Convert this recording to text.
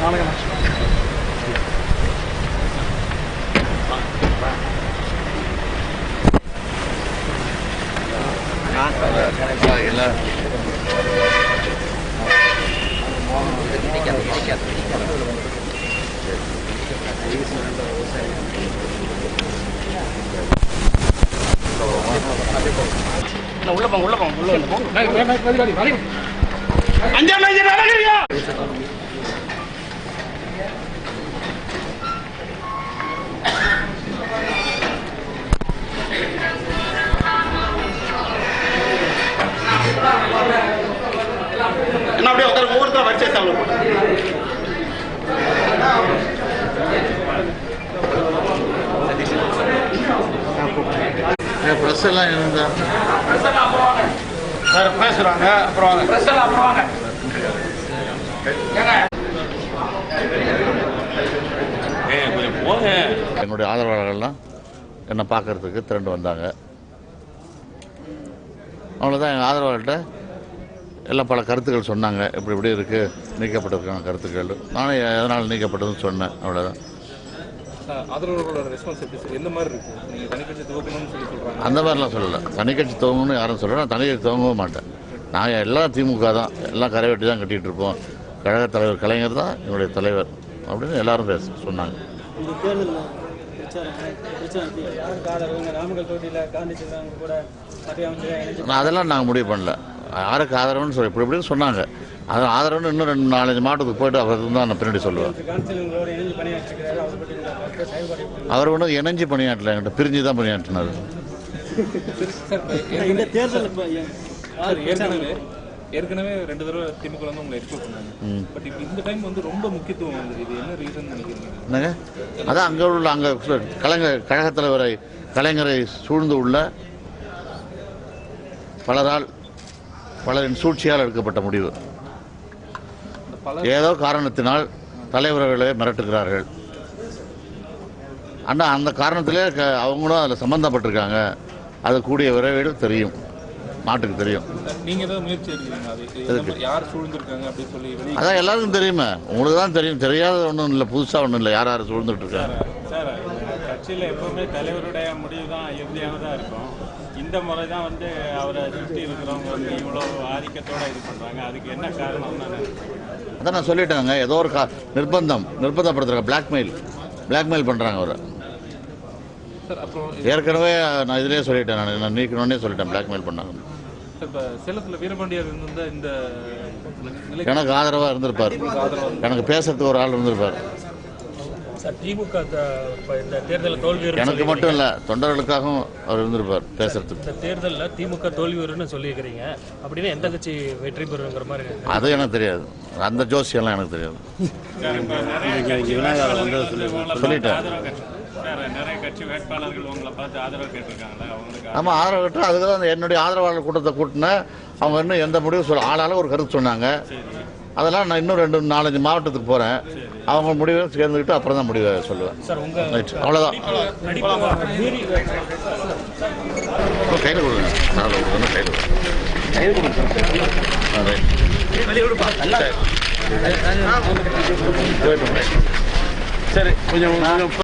நாளைக்கு உள்ள போங்க உள்ள போங்க உள்ள வந்து அஞ்சாம் அஞ்சாம் ப்ரெஸ் எல்லாம் இருந்தா சார் பேசுறாங்க அப்புறம் வாங்க. என்னுடைய ஆதரவாளர்கள்லாம் என்னை பார்க்கறதுக்கு திரண்டு வந்தாங்க. அவ்வளோதான் எங்கள் ஆதரவாளர்கிட்ட எல்லாம் பல கருத்துக்கள் சொன்னாங்க. இப்படி இப்படி இருக்குது நீக்கப்பட்டிருக்காங்க கருத்துக்கள். நானும் எதனால் நீக்கப்பட்டதுன்னு சொன்னேன் அவ்வளோதான் ஆதரவாளர்களோட ரெஸ்பான்ஸ் எப்படி சார்? எந்த மாதிரி இருக்கு? நீங்க தனிக்கட்சி துவக்கணும்னு சொல்லி சொல்றாங்க. அந்த மாதிரிலாம் சொல்லலை. தனி கட்சி துவங்கணும்னு யாரும் சொல்லலை. நான் தனி கட்சி துவங்கவும் மாட்டேன். நாங்கள் எல்லாம் திமுக தான். எல்லாம் கரை வெட்டி தான் கட்டிகிட்டு இருப்போம். கழக தலைவர் கலைஞர் தான் என்னுடைய தலைவர் அப்படின்னு எல்லாரும் பேச சொன்னாங்க. நான் அதெல்லாம் நாங்கள் முடிவு பண்ணல. யாருக்கு ஆதரவுன்னு சொல்லி இப்படி இப்படின்னு சொன்னாங்க. அது ஆதரவுன்னு இன்னும் ரெண்டு நாலஞ்சு மாவட்டத்துக்கு போயிட்டு அவர் தான் நான் பின்னாடி சொல்லுவேன். அவர் ஒன்றும் இணைஞ்சு பணியாற்றல என்கிட்ட பிரிஞ்சு தான் பணியாற்றினார். இந்த தேர்தல் ஏற்கனவே ஏற்கனவே ரெண்டு தடவை திமுக வந்து உங்களை எக்ஸ்போர்ட் பண்ணாங்க. பட் இப்போ இந்த டைம் வந்து ரொம்ப முக்கியத்துவம் வந்தது இது என்ன ரீசன் நினைக்கிறீங்க? என்னங்க? அதான் அங்கே உள்ள அங்கே கலைஞர் கழகத் தலைவரை கலைஞரை சூழ்ந்து உள்ள பலரால் பலரின் சூழ்ச்சியால் எடுக்கப்பட்ட முடிவு. ஏதோ காரணத்தினால் தலைவர்களை மிரட்டுகிறார்கள். அண்ணா அந்த காரணத்திலே அவங்களும் அதில் சம்மந்தப்பட்டிருக்காங்க அது கூடிய விரைவில் தெரியும். நாட்டுக்கு தெரியும். அதான் எல்லாருக்கும் தெரியுமே. உங்களுக்கு தான் தெரியும். தெரியாத ஒன்றும் இல்லை. புதுசாக ஒன்றும் இல்லை. யார் யார் சூழ்ந்துட்டு இருக்காங்க சார் கட்சியில் எப்பவுமே தலைவருடைய முடிவு தான் இறுதியானதாக இருக்கும். இந்த முறை தான் வந்து அவரை சுற்றி இருக்கிறவங்க வந்து இவ்வளோ ஆதிக்கத்தோட இது பண்ணுறாங்க அதுக்கு என்ன காரணம்னு நான் அதான் நான் சொல்லிட்டேங்க. ஏதோ ஒரு கா நிர்பந்தம். நிர்பந்தப்படுத்துறாங்க பிளாக்மெயில் பிளாக்மெயில் பண்ணுறாங்க அவரை. ஏற்கனவே நான் இதிலே சொல்லிட்டேன் நான் நான் நீக்கணுன்னே சொல்லிட்டேன் பிளாக்மெயில் பண்ணாங்க. எனக்கு ஆதரவாக இருந்திருப்பார். எனக்கு பேசுறதுக்கு ஒரு ஆள் இருந்திருப்பார். திமுக இந்த தேர்தலில் தோல்வி எனக்கு மட்டும் இல்லை தொண்டர்களுக்காகவும் அவர் இருந்திருப்பார் பேசுறதுக்கு. இந்த தேர்தலில் திமுக தோல்வி சொல்லியிருக்கிறீங்க அப்படின்னா எந்த கட்சி வெற்றி பெறுங்கிற மாதிரி அது எனக்கு தெரியாது. அந்த ஜோசியெல்லாம் எனக்கு தெரியாது. சொல்லிட்டேன். ஆமாம் ஆதரவு விட்டு அதுக்கு தான் என்னுடைய ஆதரவாளர் கூட்டத்தை கூட்டினேன் அவங்க இன்னும் எந்த முடிவும் சொல்ல ஆளால ஒரு கருத்து சொன்னாங்க. அதெல்லாம் நான் இன்னும் ரெண்டு நாலஞ்சு மாவட்டத்துக்கு போகிறேன் அவங்க முடிவை சேர்ந்துக்கிட்டு அப்புறம் தான் முடிவை சொல்லுவேன். சார் உங்க ரைட் அவ்வளோதான் கையில் கொடுங்க. நாலு கொடுங்க. கையில் கொடுங்க ரைட் சரி. கொஞ்சம்